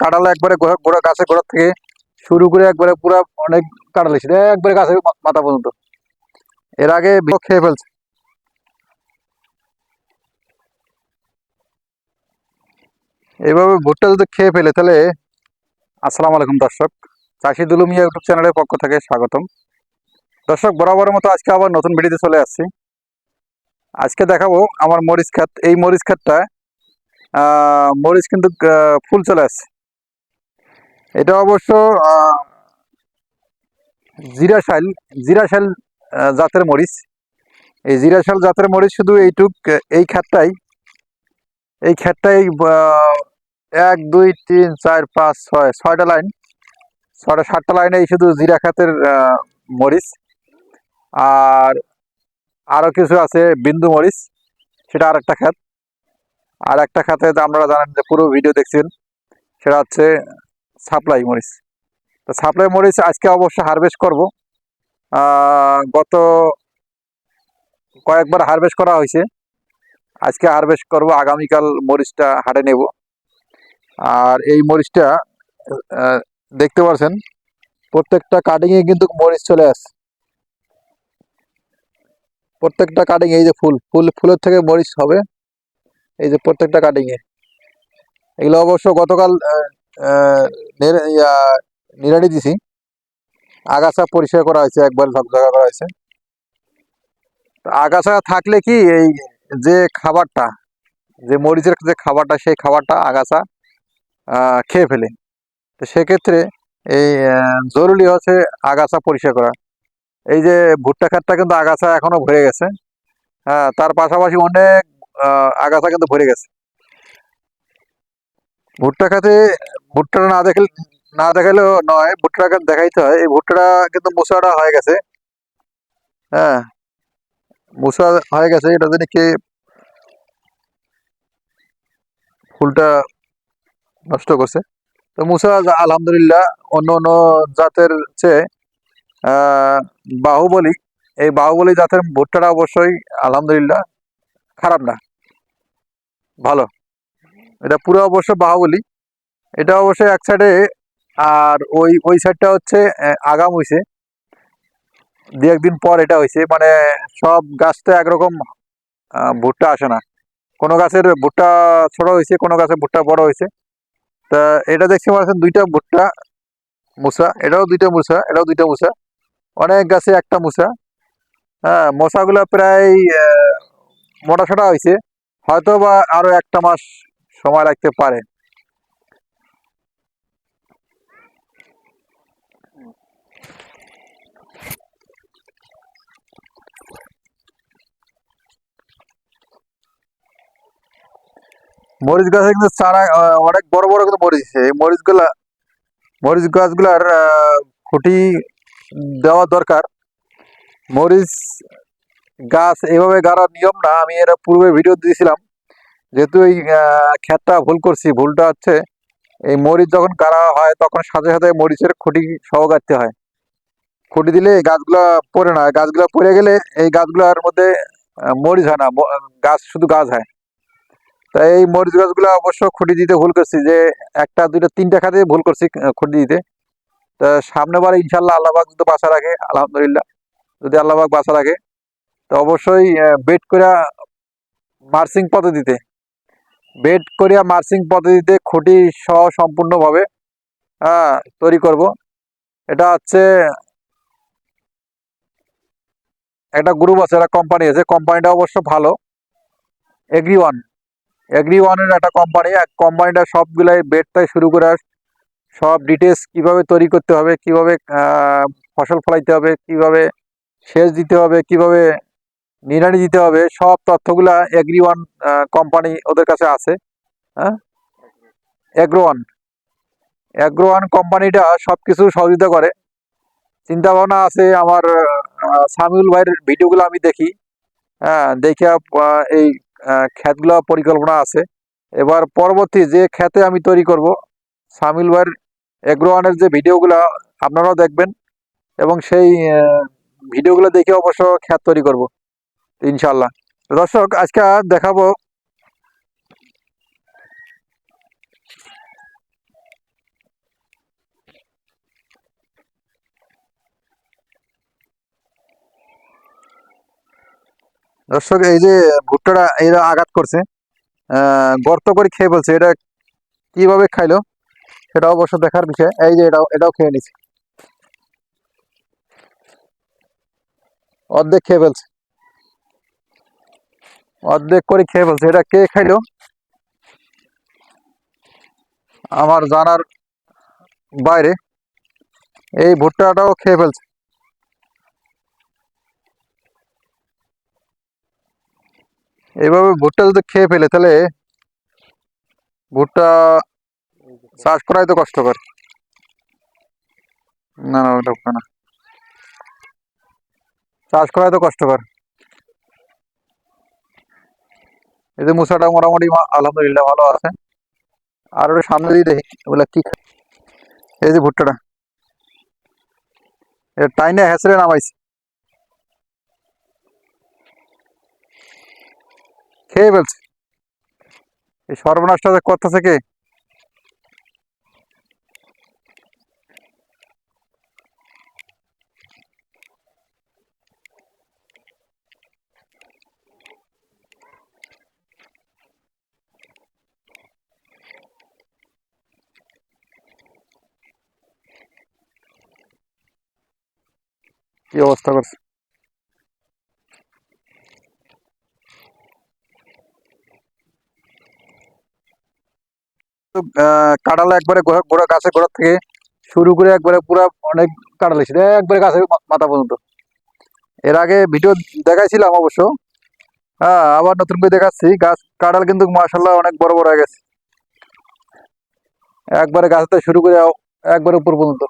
কাটালে একবারে গোড়া গাছে গোড়া থেকে শুরু করে একবারে পুরো অনেক কাটা লেগেছে একবারে গাছের মা- মাথা পর্যন্ত। এর আগে খেয়ে ফেলছে। এইভাবে ভুট্টা যদি খেয়ে ফেলে তাহলে আসসালামু আলাইকুম দর্শক। চাষি দুলুমিয়া ইউটিউব চ্যানেলের পক্ষ থেকে স্বাগতম। দর্শক বরাবরের মতো আজকে আবার নতুন ভিডিওতে চলে আসছি। আজকে দেখাবো আমার মরিচ খাত এই মরিচ আহ, মরিচ কিন্তু ফুল চলে আসছে। এটা অবশ্য জিরাশাল জিরাশাল জাতের মরিচ। এই জিরাশাল জাতের মরিচ শুধু এইটুক এই ক্ষেতটাই এই আহ, এক দুই তিন চার পাঁচ ছয় ছয়টা লাইন ছয়টা সাতটা লাইনে এই শুধু জিরা খাতের মরিচ। আর আরও কিছু আছে বিন্দু মরিচ সেটা আর একটা খাত আর একটা খাতে আপনারা জানেন যে পুরো ভিডিও দেখছেন, সেটা হচ্ছে সাপ্লাই মরিচ। তো সাপ্লাই মরিচ আজকে অবশ্য হারভেস্ট করব। গত কয়েকবার হারভেস্ট করা হয়েছে। আজকে হারভেস্ট করব, আগামীকাল মরিচটা হাটে নেব। আর এই মরিচটা দেখতে পাচ্ছেন প্রত্যেকটা কাটিংয়ে কিন্তু মরিচ চলে আসছে। প্রত্যেকটা কাটিং এই যে ফুল ফুল, ফুলের থেকে মরিচ হবে। এই যে প্রত্যেকটা কাটিংয়ে এগুলো অবশ্য গতকাল নেড়ে- দিছি। আগাছা পরিষ্কার করা হয়েছে, একবার সব জায়গা করা হয়েছে। আগাছা থাকলে কি এই যে খাবারটা, যে মরিচের যে খাবারটা, সেই খাবারটা আগাছা খেয়ে ফেলে। তো সেক্ষেত্রে এই জরুরি হচ্ছে আগাছা পরিষ্কার করা। এই যে ভুট্টা খাতটা কিন্তু আগাছা এখনও ভরে গেছে। হ্যাঁ তার পাশাপাশি অনেক আগাছা কিন্তু ভরে গেছে। ভুট্টা খাতে ভুট্টাটা না দেখলে, না দেখালেও নয়, ভুট্টা ভুট্টাটা দেখাইতে হয়। এই ভুট্টাটা কিন্তু মুসাটা হয়ে গেছে। হ্যাঁ মুসা হয়ে গেছে, এটা জানি কে ফুলটা নষ্ট করছে। তো মুসা আলহামদুলিল্লাহ, অন্য অন্য জাতের চেয়ে বাহুবলী। এই বাহুবলী জাতের ভুট্টাটা অবশ্যই, আলহামদুলিল্লাহ, খারাপ না। ভালো। এটা পুরো অবশ্য বাহুবলী। এটা অবশ্যই এক সাইডে আর ওই ওই সাইডটা হচ্ছে আগাম হইছে। দু একদিন পর এটা হয়েছে মানে সব গাছটা একরকম ভুট্টা আসে না। কোনো গাছের ভুট্টা ছোট হয়েছে কোনো গাছের ভুট্টা বড় হয়েছে তা এটা দেখছি পাচ্ছেন, দুইটা ভুট্টা মুসা। এটাও দুইটা মুসা, এটাও দুইটা মুসা। অনেক গাছে একটা মুসা। হ্যাঁ মশাগুলো প্রায় মোটা সোটা হয়েছে হয়তো বা আরও একটা মাস সময় লাগতে পারে। মরিচ গাছে কিন্তু চারা অনেক বড় বড় কিন্তু মরিচ এই মরিচগুলা, মরিচ গাছগুলার খুঁটি দেওয়া দরকার। মরিচ গাছ এভাবে গাড়ার নিয়ম না, আমি এর পূর্বে ভিডিও দিয়েছিলাম। যেহেতু এই ক্ষেতটা ভুল করছি, ভুলটা হচ্ছে এই মরিচ যখন গাড়া হয়, তখন সাথে সাথে মরিচের খুঁটি সহ গাড়তে হয়। খুঁটি দিলে এই গাছগুলা পড়ে না, গাছগুলা পড়ে গেলে এই গাছগুলোর মধ্যে মরিচ হয় না গাছ শুধু গাছ হয়। তাই এই মরিচ গাছগুলো অবশ্য খুঁটি দিতে ভুল করছি যে, একটা, দুইটা, তিনটা খাতে ভুল করছি খুঁটি দিতে। তা সামনে বারে ইনশাল্লাহ আল্লাহবাক যদি বাঁচা রাখে, আলহামদুলিল্লাহ। যদি আল্লাহবাক বাঁচা রাখে তো অবশ্যই বেড করিয়া মার্সিং পদ্ধতিতে বেড করিয়া মার্সিং পদ্ধতিতে খুঁটি সহ সম্পূর্ণভাবে হ্যাঁ তৈরি করব। এটা হচ্ছে একটা গ্রুপ আছে, একটা কোম্পানি আছে। কোম্পানিটা অবশ্য ভালো। এগ্রি ওয়ান এগ্রি ওয়ানের একটা কোম্পানি কোম্পানিটা সবগুলাই বেড থেকে শুরু করে সব ডিটেলস কীভাবে তৈরি করতে হবে, কীভাবে ফসল ফলাইতে হবে, কীভাবে সেচ দিতে হবে, কীভাবে নিড়ানি দিতে হবে। সব তথ্যগুলা এগ্রি ওয়ান কোম্পানি ওদের কাছে আছে। হ্যাঁ এগ্রো ওয়ান এগ্রো ওয়ান কোম্পানিটা সব কিছু সহযোগিতা করে। চিন্তা ভাবনা আছে আমার সামিউল ভাইয়ের ভিডিওগুলো আমি দেখি। হ্যাঁ দেখে এই ক্ষেতগুলো পরিকল্পনা আছে। এবার পরবর্তী যে ক্ষেতে আমি তৈরি করব সামিল ভাইয়ের এগ্রো ওয়ানের যে ভিডিওগুলো, আপনারাও দেখবেন। এবং সেই ভিডিওগুলো দেখে অবশ্য খ্যাত তৈরি করব। ইনশাল্লাহ দর্শক, আজকে দেখাবো দর্শক, এই যে ভুট্টাটা এরা আঘাত করছে গর্ত করে খেয়ে বলছে এটা কীভাবে খাইলো সেটা অবশ্য দেখার বিষয়। এই যে এটাও এটাও খেয়ে নিছে। অর্ধেক খেয়ে ফেলছে। অর্ধেক করে খেয়ে ফেলছে। এটা কে খাইলো? আমার জানার বাইরে এই ভুট্টাটাও খেয়ে ফেলছে। এইভাবে ভুট্টা যদি খেয়ে ফেলে, তাহলে ভুট্টা চাষ করাই তো কষ্টকর। না না, ওটা না। চাষ করাই তো কষ্টকর। এই যে মুসাটা মোটামুটি আলহামদুলিল্লাহ ভালো আছে। আর ওটা সামনে দিয়ে দেখি ওগুলা কি এই যে ভুট্টাটা। এটা টাইনে হেসরে নামাইছে। খেয়ে ফেলছে। এই সর্বনাশটা করতেছে কে? কি অবস্থা করছে? তো, একবারে গোড়া গোড়া গাছে গোড়া থেকে শুরু করে একবারে পুরো অনেক কাঁঠাল এসেছে। একবারে গাছের মাথা পর্যন্ত। এর আগে ভিডিও দেখাইছিলাম অবশ্য। হ্যাঁ আবার নতুন করে দেখাচ্ছি। গাছ কাঁঠাল কিন্তু মাসাল্লাহ অনেক বড় বড় হয়ে গেছে। একবারে গাছতে শুরু করে একবারে উপর পর্যন্ত।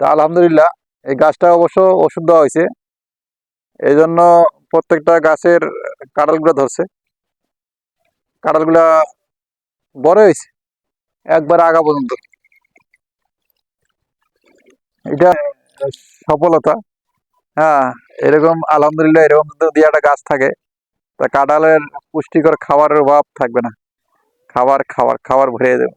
তা আলহামদুলিল্লাহ এই গাছটা অবশ্য ওষুধ দেওয়া হয়েছে। এই জন্য প্রত্যেকটা গাছের কাঁঠালগুলো ধরছে। কাঁঠালগুলা বড় হয়েছে, একবার আগা পর্যন্ত। এটা সফলতা। হ্যাঁ এরকম আলহামদুলিল্লাহ এরকম যদি একটা গাছ থাকে, তা কাঁঠালের পুষ্টিকর খাবারের অভাব থাকবে না। খাবার খাবার খাবার ভরে দেবে